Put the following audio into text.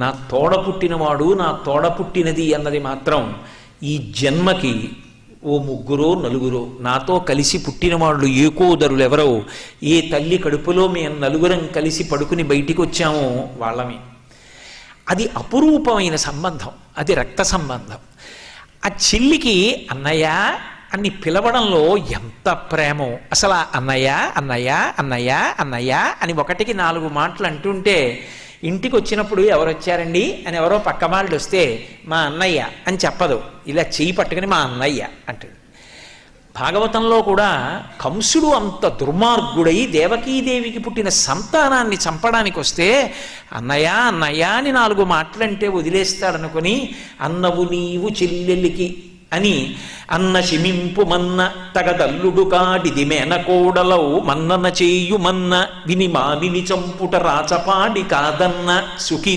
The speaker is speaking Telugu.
నా తోడ పుట్టినవాడు నా తోడ పుట్టినది అన్నది మాత్రం ఈ జన్మకి ఓ ముగ్గురో నలుగురో నాతో కలిసి పుట్టిన వాళ్ళు ఏకోదరులు ఎవరో ఏ తల్లి కడుపులో మేము నలుగురం కలిసి పడుకుని బయటికి వచ్చామో వాళ్ళమే. అది అపురూపమైన సంబంధం అది రక్త సంబంధం. ఆ చెల్లికి అన్నయ్య అని పిలవడంలో ఎంత ప్రేమో. అసలు అన్నయ్య అన్నయ్య అన్నయ్య అన్నయ్య అని ఒకటికి నాలుగు మాటలు అంటుంటే ఇంటికి వచ్చినప్పుడు ఎవరు వచ్చారండి అని ఎవరో పక్క వాళ్ళు వస్తే మా అన్నయ్య అని చెప్పదు. ఇలా చేయి పట్టుకుని మా అన్నయ్య అంటుంది భాగవతంలో కూడా కంసుడు అంత దుర్మార్గుడై దేవకీదేవికి పుట్టిన సంతానాన్ని చంపడానికి వస్తే అన్నయ్య అన్నయ్య అని నాలుగు మాటలంటే వదిలేస్తాడనుకొని అన్నవు నీవు చెల్లెలికి అని అన్న శిమింపు మన్న తగదల్లుడు కాడిది మేనకోడలవు మన్నన చేయు మన్న విని మానిని చంపుట రాచపాడి కాదన్న సుఖీ